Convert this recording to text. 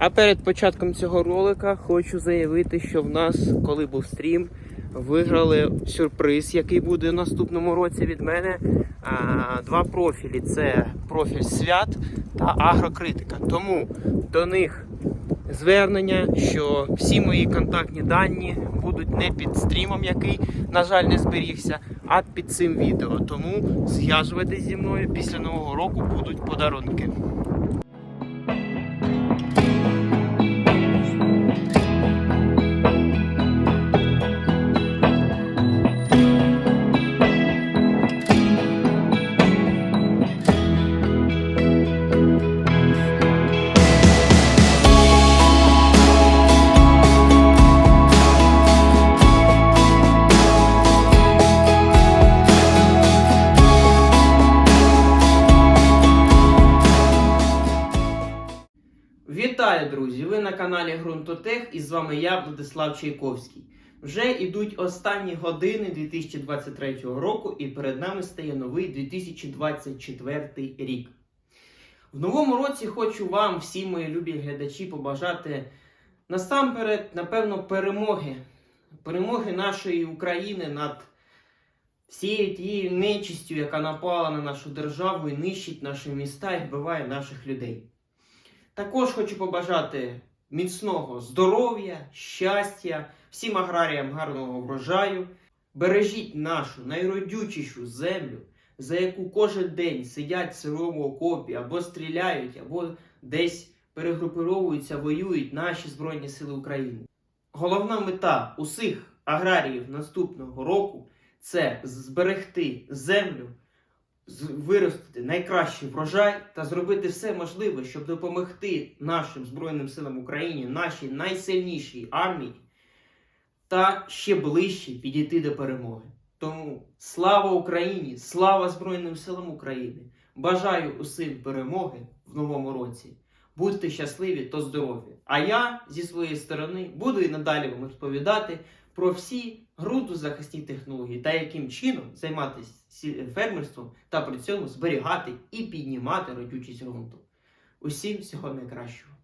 А перед початком цього ролика хочу заявити, що в нас, коли був стрім, виграли сюрприз, який буде в наступному році від мене. Два профілі: це профіль свят та агрокритика. Тому до них звернення, що всі мої контактні дані будуть не під стрімом, який, на жаль, не зберігся, а під цим відео. Тому зв'язуйтесь зі мною після нового року будуть подарунки. Вітаю, друзі! Ви на каналі Грунтотех і з вами я, Владислав Чайковський. Вже йдуть останні години 2023 року, і перед нами стає новий 2024 рік. В новому році хочу вам, всі мої любі глядачі, побажати насамперед, напевно, перемоги. Перемоги нашої України над всією тією нечистю, яка напала на нашу державу і нищить наші міста і вбиває наших людей. Також хочу побажати міцного здоров'я, щастя, всім аграріям гарного врожаю. Бережіть нашу найродючішу землю, за яку кожен день сидять в сирому окопі або стріляють, або десь перегруповуються, воюють наші Збройні Сили України. Головна мета усіх аграріїв наступного року це зберегти землю, виростити найкращий врожай та зробити все можливе, щоб допомогти нашим Збройним силам України, нашій найсильнішій армії та ще ближче підійти до перемоги. Тому слава Україні! Слава Збройним силам України! Бажаю усім перемоги в новому році. Будьте щасливі та здорові! А я зі своєї сторони буду і надалі вам розповідати про всі ґрунтозахисні технології та яким чином займатися фермерством та при цьому зберігати і піднімати родючість ґрунту. Усім всього найкращого!